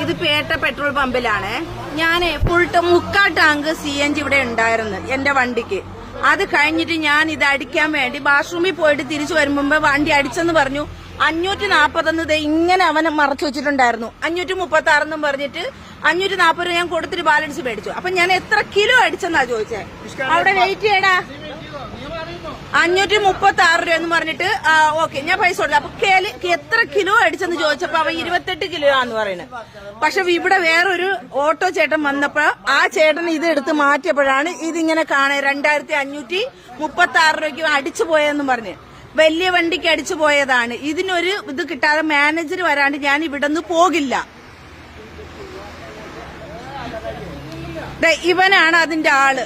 ഇത് പേട്ട പെട്രോൾ പമ്പിലാണ്. ഞാൻ ഫുൾ മുക്കാൽ ടാങ്ക് സി എൻ ജി ഇവിടെ ഉണ്ടായിരുന്നു എന്റെ വണ്ടിക്ക്. അത് കഴിഞ്ഞിട്ട് ഞാൻ ഇത് അടിക്കാൻ വേണ്ടി ബാത്റൂമിൽ പോയിട്ട് തിരിച്ചു വരുമ്പോ വണ്ടി അടിച്ചെന്ന് പറഞ്ഞു. അഞ്ഞൂറ്റി നാപ്പത്തൊന്ന് ഇങ്ങനെ അവനെ മറച്ചു വെച്ചിട്ടുണ്ടായിരുന്നു. അഞ്ഞൂറ്റി മുപ്പത്തി ആറെന്നും പറഞ്ഞിട്ട് അഞ്ഞൂറ്റി നാപ്പത് രൂപ ഞാൻ കൊടുത്തിട്ട് ബാലൻസ് മേടിച്ചു. അപ്പൊ ഞാൻ എത്ര കിലോ അടിച്ചെന്നാ ചോദിച്ചേ? അവിടെ വെയിറ്റ് ചെയ്യടാ. അഞ്ഞൂറ്റി മുപ്പത്തി ആറ് രൂപ എന്ന് പറഞ്ഞിട്ട് ഓക്കെ ഞാൻ പൈസ കൊടുത്തു അപ്പൊ എത്ര കിലോ അടിച്ചെന്ന് ചോദിച്ചപ്പോ അവൻ ഇരുപത്തെട്ട് കിലോ ആന്ന് പറയുന്നത് പക്ഷെ ഇവിടെ വേറൊരു ഓട്ടോ ചേട്ടൻ വന്നപ്പോ ആ ചേട്ടൻ ഇത് എടുത്ത് മാറ്റിയപ്പോഴാണ് ഇതിങ്ങനെ കാണുക രണ്ടായിരത്തി അഞ്ഞൂറ്റി മുപ്പത്തി ആറ് രൂപയ്ക്ക് അടിച്ചു പോയെന്നും പറഞ്ഞ്. വലിയ വണ്ടിക്ക് അടിച്ചു പോയതാണ്. ഇതിനൊരു ഇത് കിട്ടാതെ മാനേജർ വരാണ്ട് ഞാൻ ഇവിടെ നിന്ന് പോകില്ല ഇവനാണ് അതിന്റെ ആൾ.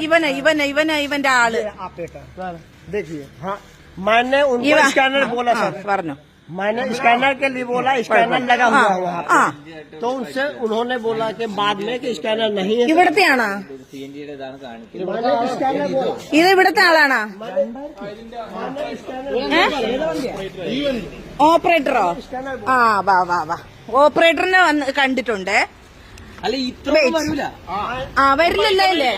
ഇവന് ഇവന് ഇവന് ഇവന്റെ ആള് ऑपरेटर देखिए हाँ मैंने उनको ഇവ- स्कैनर बोला ആ, सर പറഞ്ഞു मैंने स्कैनर के लिए बोला स्कैनर लगा हुआ है वहाँ ആ पे तो उनसे उन्होंने बोला कि बाद में कि स्कैनर नहीं है ഇവിടത്തെയാണോ मैंने स्कैनर बोला ഇത് ഇവിടത്തെ ആളാണോ ഓപ്പറേറ്ററോ ആ വാ വാ വാ ഓപ്പറേറ്ററിനെ വന്ന് കണ്ടിട്ടുണ്ട് അല്ല ഇത്ര വരൂല. ആ. വരില്ലല്ലേ? അല്ലേ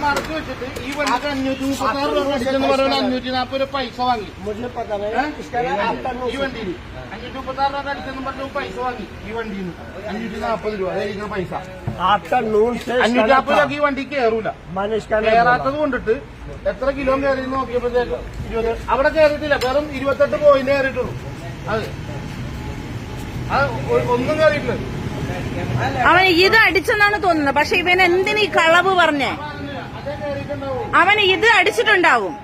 മറക്ക് വെച്ചിട്ട് ഈ വണ്ടിക്ക് അഞ്ഞൂറ്റി മുപ്പത്താറ് രൂപ അടിച്ചെന്ന് പറയുന്നത് അഞ്ഞൂറ്റി രൂപ പൈസ വാങ്ങി. ഈ വണ്ടിയിൽ അഞ്ഞൂറ്റി മുപ്പത്താറ് രൂപ അടിച്ചെന്ന് പറഞ്ഞു പൈസ വാങ്ങി ഈ വണ്ടിയിൽ അഞ്ഞൂറ്റി നാൽപ്പത് രൂപ. അതായിരിക്കും പൈസ. അഞ്ഞൂറ്റി നാൽപ്പത് രൂപ ഈ വണ്ടി കയറൂല കയറാത്തത് കൊണ്ടിട്ട് എത്ര കിലോ കയറി നോക്കിയപ്പോഴത്തേക്ക് ഇരുപത്. അവിടെ കേറിയിട്ടില്ല വെറും ഇരുപത്തെട്ട് പോയിന്റ് കയറിയിട്ടുള്ളൂ അതെ ഒന്നും അവൻ ഇത് അടിച്ചെന്നാണ് തോന്നുന്നത്. പക്ഷെ ഇവൻ ഈ കളവ് പറഞ്ഞേ? അവൻ ഇത് അടിച്ചിട്ടുണ്ടാവും.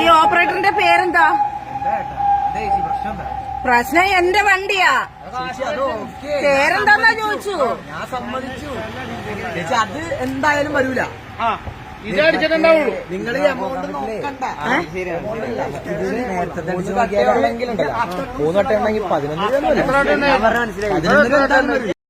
ഈ ഓപ്പറേറ്ററിന്റെ പേരെന്താ? പ്രശ്നം എന്റെ വണ്ടിയാ. പേരെന്താന്നാ ചോദിച്ചു? ഞാൻ സമ്മതിച്ചു. അത് എന്തായാലും വരൂല. നിങ്ങൾ മൂന്ന് വട്ടം ഉണ്ടെങ്കിൽ പതിനൊന്ന്